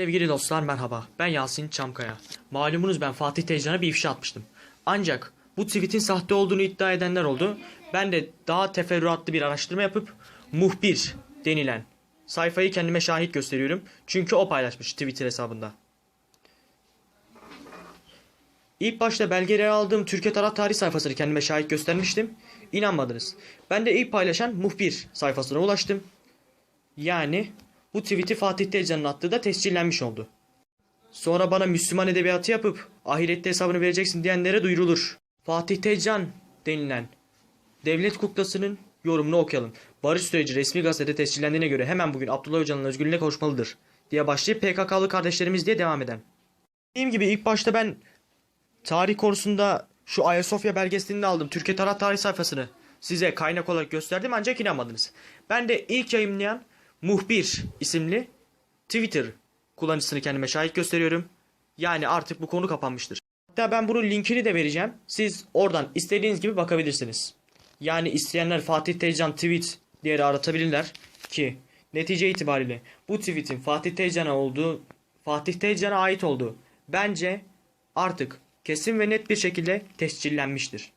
Sevgili dostlar merhaba. Ben Yasin Çamkaya. Malumunuz ben Fatih Tezcan'a bir ifşa atmıştım. Ancak bu tweetin sahte olduğunu iddia edenler oldu. Ben de daha teferruatlı bir araştırma yapıp muhbir denilen sayfayı kendime şahit gösteriyorum. Çünkü o paylaşmış Twitter hesabında. İlk başta belgeleri aldığım Türkiye Taraf Tarih sayfasını kendime şahit göstermiştim. İnanmadınız. Ben de ilk paylaşan muhbir sayfasına ulaştım. Yani bu tweet'i Fatih Tezcan'ın attığı da tescillenmiş oldu. Sonra bana Müslüman edebiyatı yapıp ahirette hesabını vereceksin diyenlere duyurulur. Fatih Tezcan denilen devlet kuklasının yorumunu okuyalım. Barış süreci resmi gazetede tescillendiğine göre hemen bugün Abdullah Öcalan'ın özgürlüğüne kavuşmalıdır diye başlayıp PKK'lı kardeşlerimiz diye devam eden. Dediğim gibi ilk başta ben tarih konusunda şu Ayasofya belgeselini aldım. Türkiye Tarih Tarih sayfasını size kaynak olarak gösterdim ancak inanmadınız. Ben de ilk yayınlayan Muhbir isimli Twitter kullanıcısını kendime şahit gösteriyorum. Yani artık bu konu kapanmıştır. Hatta ben bunun linkini de vereceğim. Siz oradan istediğiniz gibi bakabilirsiniz. Yani isteyenler Fatih Tezcan tweet diye aratabilirler ki netice itibariyle bu tweetin Fatih Tezcan'a olduğu Fatih Tezcan'a ait olduğu bence artık kesin ve net bir şekilde tescillenmiştir.